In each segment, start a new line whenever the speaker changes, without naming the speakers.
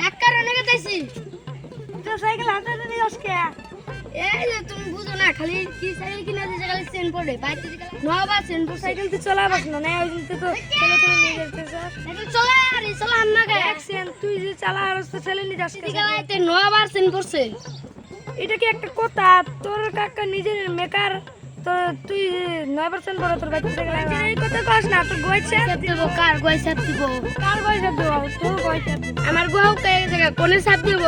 কাকার অনেকে তাইছি
তো সাইকেল হাতে নিয়ে আসকে।
এই যে তুমি বুঝো না খালি কি সাইকেল কিনা দিছে খালি সেন পড়ে বাইরে নবা সেন পড়ে
সাইকেল চালাবাস না না ওই দিন তো ছেলে তুলে নিয়ে যেতেছ
সাইকেল চলে আর চলে আন্না গে
অ্যাক্সিডেন্ট তুই যে চালা আর তো ছেলে নিয়ে যাস
দিকে লাইতে নবার সেন পড়ছে
এটা কি একটা কথা? তোর কাকা নিজের মেকার তো তুই নয় পার্সেন্ট বড় তোর বাচ্চা সাইকেল এই কথা কস না তোর গয়ছে
সাপ দিব। কার গয় সাপ দিব?
কার দেবো? তোর
আমার জায়গা কোনে সাপ দিব?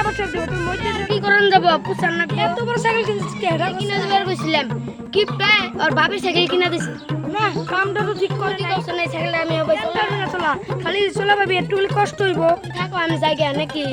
আবার সাপ দেবো
কি করন যাব? পুছান না
এত বড় সাইকেল কিনছিস কে? এটা
কিনা দিবার কইছিলাম। কি পায় আর বাপের সাইকেল কিনা দিছে।
না কামটা তো ঠিক করে নাই।
না সাইকেল আমি হবে
চলা। খালি চলা ভাবি একটু কষ্ট হইব।
থাকো আমি জায়গা নাকি?